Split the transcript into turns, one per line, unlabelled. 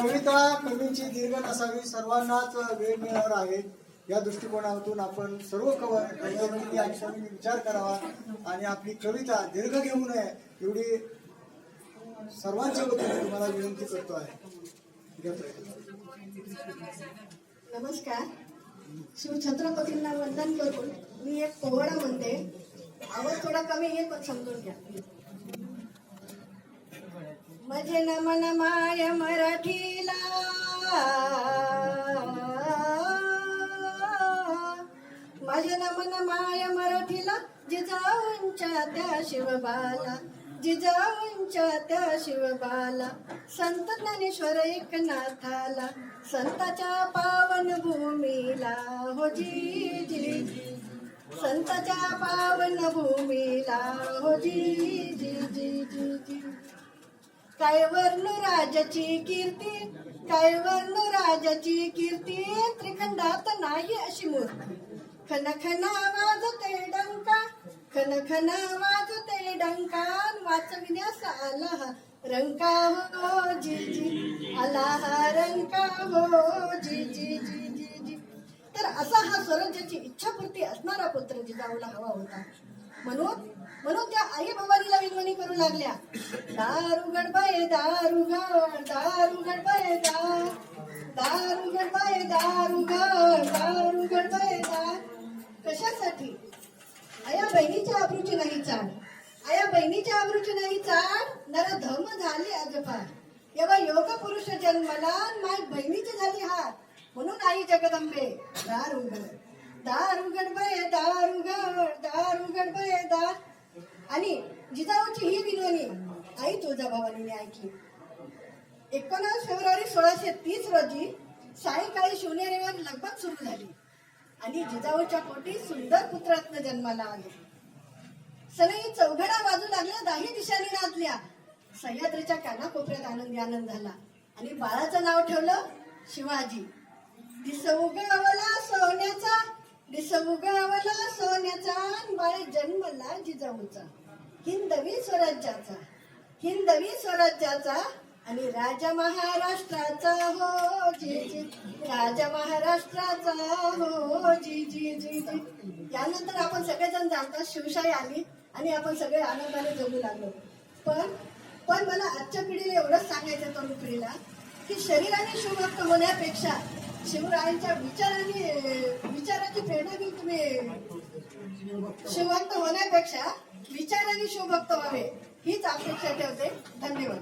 कविता कवींची दीर्घ नसावी सर्वांनाच वेळ मिळणार आहे. या दृष्टिकोनातून आपण सर्व कव कवयित्रींनी विचार करावा आणि आपली कविता दीर्घ घेऊ नये एवढी सर्वांच्या वतीने तुम्हाला विनंती करतो आहे. घेतोय.
नमस्कार. शिवछत्रपतींना वंदन करून मी एक पोवाडा म्हणते. आवाज थोडा कमी येईल पण समजून घ्या. माझे नमन माय मराठीला. माझे नमन माय मराठीला. जिजाऊंच्या त्या शिवबाला. जिजाऊंच्या त्या शिवबाला. संत ज्ञानेश्वर एकनाथाला. संताच्या पावन भूमीला. हो जी जी संताच्या पावन भूमीला. हो जी जी जी काय राजाची कीर्ती? काय राजाची कीर्ती? त्रिखंडात नाही अशी मूर्ती. खन खन वाजते डंका खन खन वाजते डंका. वाचविण्यास आला हा रंका हो जी जी. आला हा रंका हो जी जी जी जी जी. तर असा हा स्वराज्याची इच्छापूर्ती असणारा पुत्र जिजाऊला हवा होता. म्हणून म्हणून त्या आई भवानीला विनवणी करू लागल्या. दारू गणपाय दारू गण दारू गणपाय दार दारू गणपाय दारू गड दारू गणपाय दा. कशासाठी? आया बहिणीच्या आबरूची नाही चाड आया बहिणीच्या आबरूची नाही चाड नर धम झाले अजपार एव्हा योग पुरुष जन्मला माय बहिणीची झाली हार. म्हणून आई जगदंबे दार उघड दार दारू बये दार उघड दार उघड बये दार आणि जिजाऊची ही विनवणी आई तुळजाभवानीने ऐकली. एकोणास फेब्रुवारी सोळाशे तीस रोजी सायंकाळी शिवनेरीवर लगबग सुरू झाली आणि जिजाऊच्या पोटी सुंदर पुत्ररत्न जन्माला आले. सनई चौघडा वाजू लागल्या दाही दिशाने नाचल्या. सह्याद्रीच्या कानाकोपऱ्यात आनंदी आनंद झाला. आणि बाळाचं नाव ठेवलं शिवाजी. दिस उगवला सोन्याचा दिस उगवला सोन्याचा आणि बाळ जन्मला जिजाऊचा. हिंदवी स्वराज्याचा हिंदवी स्वराज्याचा आणि राजा महाराष्ट्राचा. हो जी जी. राजा महाराष्ट्राचा. हो जी जी जी जी. यानंतर आपण सगळेजण जाणतात शिवशाही आली आणि आपण सगळे आनंदाने जगू लागलो. पण पण मला आजच्या पिढीला एवढंच सांगायचं तरुण पिढीला की शरीराने शिवभक्त होण्यापेक्षा शिवरायांच्या विचाराने विचाराची प्रेरणा तुम्ही शिवभक्त होण्यापेक्षा विचाराने शिवभक्त व्हावे हीच अपेक्षा ठेवते. धन्यवाद.